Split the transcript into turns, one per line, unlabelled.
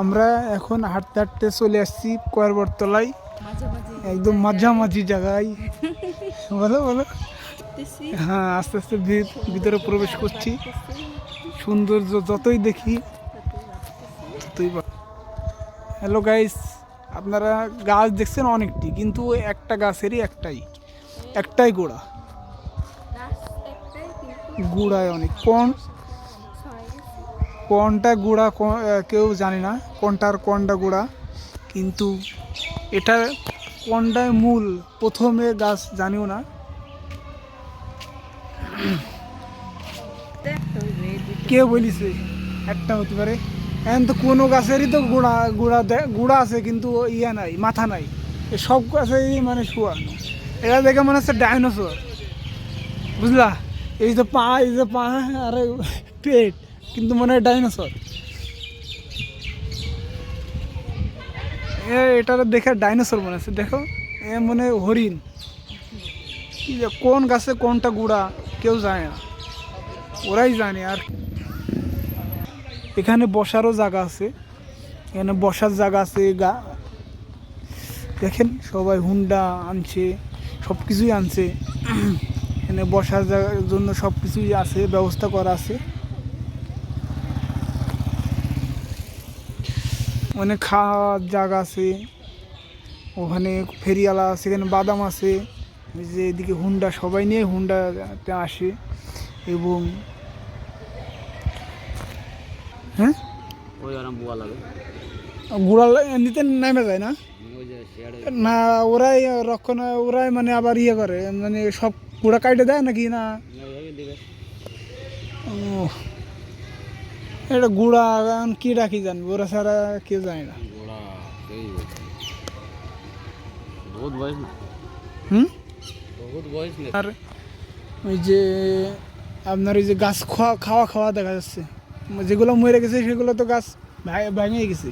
আমরা এখন হাঁটতে হাঁটতে চলে আসছি কয়ারবরতলায় একদম মাঝামাঝি জায়গায়। বলো বলো। হ্যাঁ আস্তে আস্তে ভিতরে প্রবেশ করছি। সৌন্দর্য যতই দেখি ততই হ্যালো গাইস আপনারা গাছ দেখছেন অনেকটি কিন্তু একটা গাছেরই একটাই। একটাই গোড়া। গুড়ায় অনেক। কোন? কোনটা গুড়া কেউ জানে না কোনটার কোনটা গুড়া, কিন্তু এটা কোনটায় মূল, প্রথমে গাছ জানিও না। কে বলিছে, একটা হতে পারে। এখন তো কোনো গাছেরই তো গুঁড়া গুঁড়া গুঁড়া আছে, কিন্তু ইয়া নাই, মাথা নাই। সব গাছেই মানে শোয়া। এটা দেখে মনে হচ্ছে ডাইনোসর। বুঝলা? এই যে পা, এই যে পা, আর পেট। কিন্তু মনে হয় ডাইনোসর। এ এটা দেখে ডাইনোসর মনে হচ্ছে, দেখো। এ, মনে হরিণ। কোন গাছে কোনটা গুড়া, কেউ জানে না। ওরাই জানে আর এখানে বসারও জায়গা আছে। এখানে বসার জায়গা আছে, গা। দেখেন, সবাই হুন্ডা আনছে সব কিছুই আনছে। এখানে বসার জায়গার জন্য সব কিছুই আছে, ব্যবস্থা করা আছে। অনেক খাওয়ার জায়গা আছে ওখানে ফেরিওয়ালা আছে এখানে বাদাম আছে যে এদিকে হুন্ডা সবাই নিয়ে হুন্ডাতে আসে এবং হ্যাঁ? এমনিতে নেমে যায় না? না ওরাই রক্ষণ ওরাই মানে আবার ইয়ে করে মানে সব ঘোড়া কাটে দেয় নাকি না? ও এটা গুড়া কি রাখি জান ওরা ছাড়া কেউ জানে না। আর ওই যে আপনার ওই যে গাছ খাওয়া খাওয়া খাওয়া দেখা যাচ্ছে। যেগুলো মরে গেছে সেগুলো তো গাছ ভেঙে গেছে।